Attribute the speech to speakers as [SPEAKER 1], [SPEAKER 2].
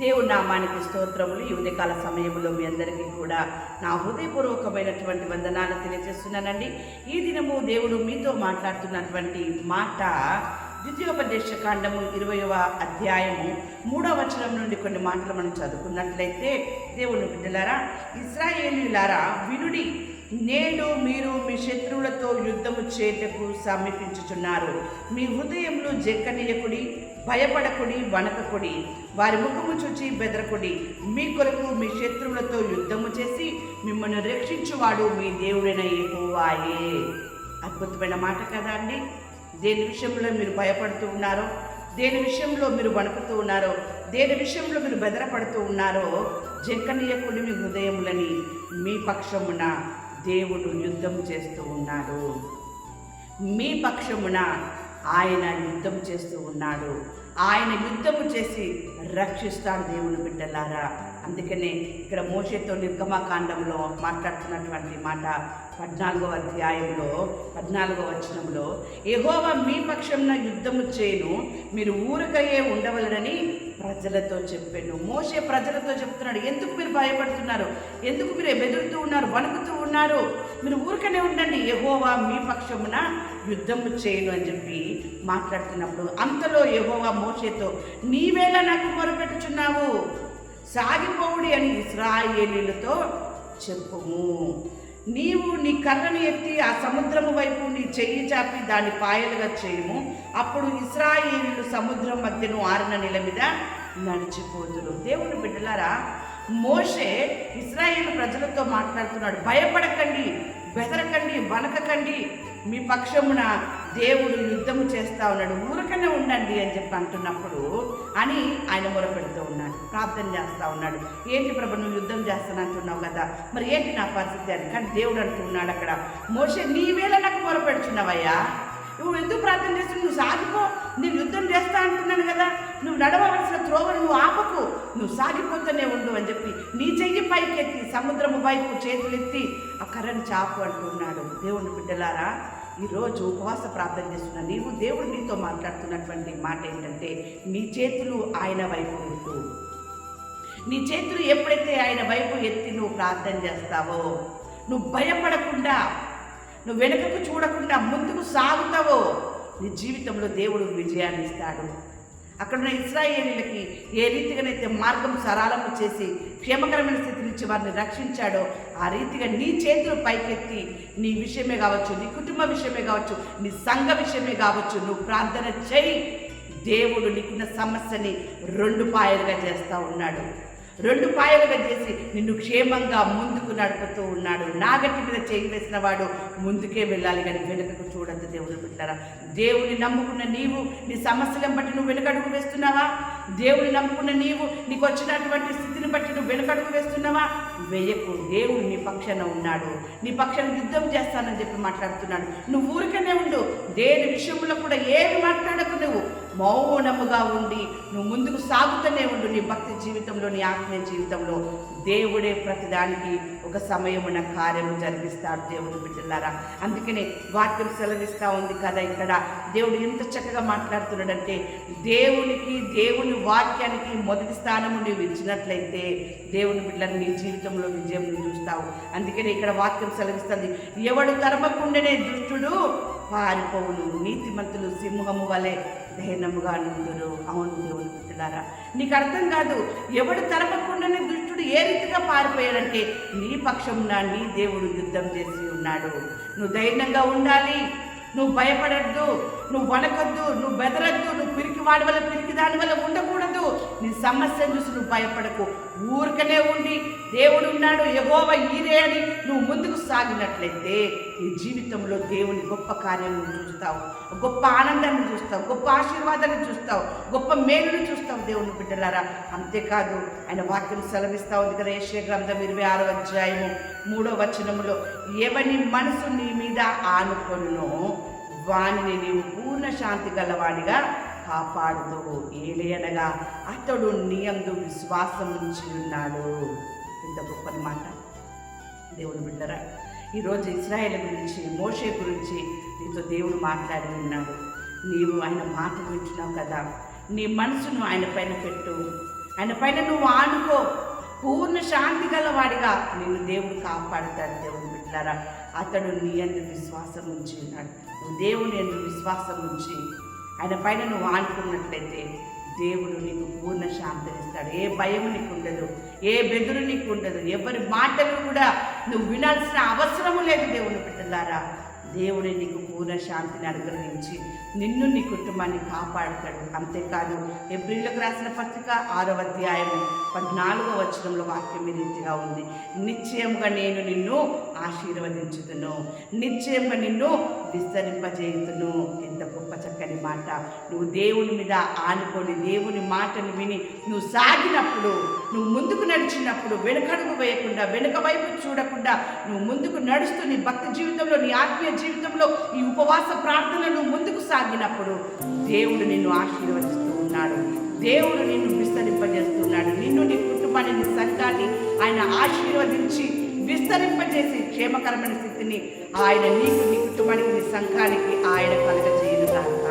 [SPEAKER 1] దేవుడి నామానికి స్తోత్రములు. ఈ ఉదయకాల సమయంలో మీ అందరికీ కూడా నా హృదయపూర్వకమైనటువంటి వందనాలు తెలియజేస్తున్నానండి. ఈ దినము దేవుడు మీతో మాట్లాడుతున్నటువంటి మాట ద్వితీయోపదేశ కాండము ఇరవయవ అధ్యాయము మూడవ వచనం నుండి కొన్ని మాటలు మనం చదువుకున్నట్లయితే దేవుని బిడ్డలారా ఇస్రాయేలీలారా వినుడి నేడు మీరు మీ శత్రువులతో యుద్ధము చేతకు సమీపించుచున్నారు. మీ హృదయంలో జక్కనీయకుడి భయపడకుడి వణకకుడి వారి ముఖము చూచి బెదరకుడి. మీ కొరకు మీ శత్రువులతో యుద్ధము చేసి మిమ్మల్ని రక్షించువాడు మీ దేవుడైన ఏకోవాయే అద్భుతమైన మాట కదా అండి. దేని విషయంలో మీరు భయపడుతూ ఉన్నారో దేని విషయంలో మీరు వణుకుతూ ఉన్నారో దేని విషయంలో మీరు బెదరపడుతూ ఉన్నారో జంకనీయకుడి మీ హృదయములని మీ పక్షమున దేవుడు యుద్ధం చేస్తూ ఉన్నాడు. మీ పక్షమున ఆయన యుద్ధం చేస్తూ ఉన్నాడు. ఆయన యుద్ధము చేసి రక్షిస్తాడు దేవుని బిడ్డలారా. అందుకనే ఇక్కడ మోషేతో నిర్గమాకాండంలో మాట్లాడుతున్నటువంటి మాట పద్నాలుగో అధ్యాయంలో పద్నాలుగో వచనంలో ఎహోవా మీ పక్షంన యుద్ధము చేయను మీరు ఊరికయే ఉండవలనని ప్రజలతో చెప్పాను. మోసే ప్రజలతో చెప్తున్నాడు ఎందుకు మీరు భయపడుతున్నారు? ఎందుకు మీరు బెదురుతూ ఉన్నారు? వణుకుతూ ఉన్నారు. మీరు ఊరికనే ఉండండి. యహోవా మీ పక్షమున యుద్ధము చేయను అని చెప్పి మాట్లాడుతున్నప్పుడు అంతలో యహోవా మోసేతో నీవేళ నాకు మొరపెట్టుచున్నావు. సాగిపోవుడి అని ఇస్రాయేలీలతో చెప్పుము. నీవు నీ కర్రను ఎత్తి ఆ సముద్రము వైపు నీ చెయ్యి చాపి దాన్ని పాయలుగా చేయము. అప్పుడు ఇస్రాయేలీలు సముద్రం మధ్యను ఆరిన నెల మీద నడిచిపోదురు. దేవుని బిడ్డలారా మోషే ఇస్రాయేల్ ప్రజలతో మాట్లాడుతున్నాడు. భయపడకండి బెదరకండి వనకకండి మీ పక్షమున దేవుడు యుద్ధము చేస్తా ఉన్నాడు. ఊరకనే ఉండండి అని చెప్పి అంటున్నప్పుడు అని ఆయన మొరపెడుతూ ఉన్నాడు. ప్రార్థన చేస్తూ ఉన్నాడు. ఏంటి ప్రభు నువ్వు యుద్ధం చేస్తాను అంటున్నావు కదా. మరి ఏంటి నా పరిస్థితి అని. కానీ దేవుడు అంటున్నాడు అక్కడ. మోషే నీవేళ నాకు మొరపెడుచున్నావయ్యా. నువ్వు ఎందుకు ప్రార్థన చేస్తున్నావు? నువ్వు సాగిపో. నేను యుద్ధం చేస్తా అంటున్నాను కదా. నువ్వు నడవవలసిన త్రోవను నువ్వు ఆపకు. నువ్వు సాగిపోతూనే ఉండు అని చెప్పి నీ చెయ్యి పైకెత్తి సముద్రము వైపు చేతులెత్తి ఆ కర్రను చాపు అంటున్నాడు. దేవుని బిడ్డలారా ఈరోజు ఉపవాస ప్రార్థన చేస్తున్న నీవు దేవుడు నీతో మాట్లాడుతున్నటువంటి మాట ఏంటంటే నీ చేతులు ఆయన వైపు ఎత్తు నీ చేతులు ఎప్పుడైతే ఆయన వైపు ఎత్తి నువ్వు ప్రార్థన చేస్తావో నువ్వు భయపడకుండా నువ్వు వెనుకకు చూడకుండా ముందుకు సాగుతావో నీ జీవితంలో దేవుడు విజయాన్ని ఇస్తాడు. అక్కడ ఉన్న ఇస్రాయేలీలకి ఏ రీతిగానైతే మార్గం సరళము చేసి క్షేమకరమైన స్థితి నుంచి వారిని రక్షించాడో ఆ రీతిగా నీ చేతులు పైకెత్తి నీ విషయమే కావచ్చు నీ కుటుంబ విషయమే కావచ్చు నీ సంఘ విషయమే కావచ్చు నువ్వు ప్రార్థన చేయి. దేవుడు నీకున్న సమస్యని రెండు పాయలుగా చేస్తూ ఉన్నాడు. రెండు పాయలుగా చేసి నిన్ను క్షేమంగా ముందుకు నడుపుతూ ఉన్నాడు. నాగట్టి మీద చేయి వేసిన వాడు ముందుకే వెళ్ళాలి కానీ వెనుకకు చూడద్దు దేవుని పెట్టారా దేవుని నమ్ముకున్న నీవు నీ సమస్యలను బట్టి నువ్వు వెనుకడుగు వేస్తున్నావా? దేవుని నమ్ముకున్న నీవు నీకు వచ్చినటువంటి స్థితిని బట్టి నువ్వు వెనుకడుగు వేస్తున్నావా? వేయకు. దేవుడు నీ పక్షాన ఉన్నాడు. నీ పక్షాన యుద్ధం చేస్తానని చెప్పి మాట్లాడుతున్నాడు. నువ్వు ఊరికనే ఉండు. దేని విషయంలో కూడా ఏమి మాట్లాడకు నువ్వు. మౌనముగా ఉండి నువ్వు ముందుకు సాగుతూనే ఉండు నీ భక్తి జీవితంలో నీ ఆత్మీయ జీవితంలో. దేవుడే ప్రతిదానికి ఒక సమయమున కార్యము జరిగిస్తాడు దేవుడు బిడ్డలారా. అందుకనే వాక్యం సెలవిస్తూ ఉంది కదా ఇక్కడ. దేవుడు ఎంత చక్కగా మాట్లాడుతున్నాడంటే దేవునికి దేవుని వాక్యానికి మొదటి స్థానము నువ్వు ఇచ్చినట్లయితే దేవుని బిడ్డలను నీ జీవితంలో విజయం నువ్వు చూస్తావు. అందుకనే ఇక్కడ వాక్యం సెలవిస్తుంది. ఎవడు తరమకుండానే దుష్టుడు పారిపోవును. నీతిమంతులు సింహము వలె దహనముగా నుందురు. అవును దేవుని బిడ్డలారా నీకు అర్థం కాదు. ఎవడు తరమకుండానే దుష్టుడు ఏ రీతిగా పారిపోయాడంటే నీ పక్షమున నీ దేవుడు యుద్ధం చేసి ఉన్నాడు. నువ్వు ధైర్యంగా ఉండాలి. నువ్వు భయపడద్దు. నువ్వు వణకద్దు. నువ్వు బెదరద్దు. నువ్వు పిరికి వాడి వల్ల పిరికి దాని వల్ల ఉండకూడదు. నీ సమస్యను చూసి నువ్వు భయపడకు. ఊరికనే ఉండి దేవుడు ఉన్నాడు ఎగోవ ఈరే అని నువ్వు ముందుకు సాగినట్లయితే నీ జీవితంలో దేవుని గొప్ప కార్యం చూస్తావు గొప్ప ఆనందాన్ని చూస్తావు గొప్ప ఆశీర్వాదాన్ని చూస్తావు గొప్ప మేలును చూస్తావు దేవుని బిడ్డలారా. అంతేకాదు ఆయన వాక్యం సెలవిస్తా ఉంది కదా ఏషియా గ్రంథం ఇరవై ఆరో అధ్యాయము మూడో వచనములో ఎవని మనసు నీ మీద ఆనుకొనునో వాణిని నీవు పూర్ణ శాంతి గలవాడిగా కాపాడుతూ ఏలేనగా అతడు నీ అందు విశ్వాసం ఉంచి ఉన్నాడు. ఇంత గొప్ప మాట. దేవుని బిడ్డరా ఈరోజు ఇస్రాయేల్ గురించి మోషే గురించి నీతో దేవుడు మాట్లాడి ఉన్నాడు. నీవు ఆయన మాట వింటున్నావు కదా. నీ మనసును ఆయన పైన పెట్టు. ఆయన పైన నువ్వు ఆనుకో. పూర్ణ శాంతి గలవాడిగా నిన్ను దేవుడు కాపాడుతాడు దేవుడు బిడ్డారా. అతడు నీ అందు విశ్వాసం ఉంచి ఉన్నాడు. నువ్వు దేవుని అందు విశ్వాసం ఉంచి ఆయన పైన నువ్వు ఆనుకున్నట్లయితే దేవుడు నీకు పూర్ణ శాంతినిస్తాడు. ఏ భయం నీకు ఉండదు. ఏ బెదురు నీకు ఉండదు. ఎవరి మాటలు కూడా నువ్వు వినాల్సిన అవసరము లేదు దేవుని బిడ్డలారా. దేవుడే నీకు పూర్ణ శాంతిని అనుగ్రహించి నిన్ను నీ కుటుంబాన్ని కాపాడుతాడు. అంతేకాదు ఏప్రిల్లోకి రాసిన పత్రిక ఆరవ అధ్యాయం పద్నాలుగో వచనంలో వాక్యం రీతిగా ఉంది. నిశ్చయంగా నేను నిన్ను ఆశీర్వదించుతును. నిశ్చయంగా నిన్ను విస్తరింపజేయుతును. ఎంత గొప్ప మాట నువ్వు దేవుని మీద ఆనుకొని దేవుని మాటను విని నువ్వు సాగినప్పుడు నువ్వు ముందుకు నడిచినప్పుడు వెనుకడుగు వేయకుండా వెనుక వైపు చూడకుండా నువ్వు ముందుకు నడుస్తూ నీ భక్తి జీవితంలో నీ ఆత్మీయ జీవితంలో ఈ ఉపవాస ప్రార్థనలు ముందుకు సాగినప్పుడు దేవుడు నిన్ను ఆశీర్వదిస్తూ ఉన్నాడు. దేవుడు నిన్ను విస్తరింపజేస్తున్నాడు నిన్ను నీ కుటుంబాన్ని నీ సంఘాన్ని ఆయన ఆశీర్వదించి విస్తరింపజేసి క్షేమకరమైన స్థితిని ఆయన నీకు నీ కుటుంబానికి నీ సంఘానికి ఆయన కలగజేయను కాక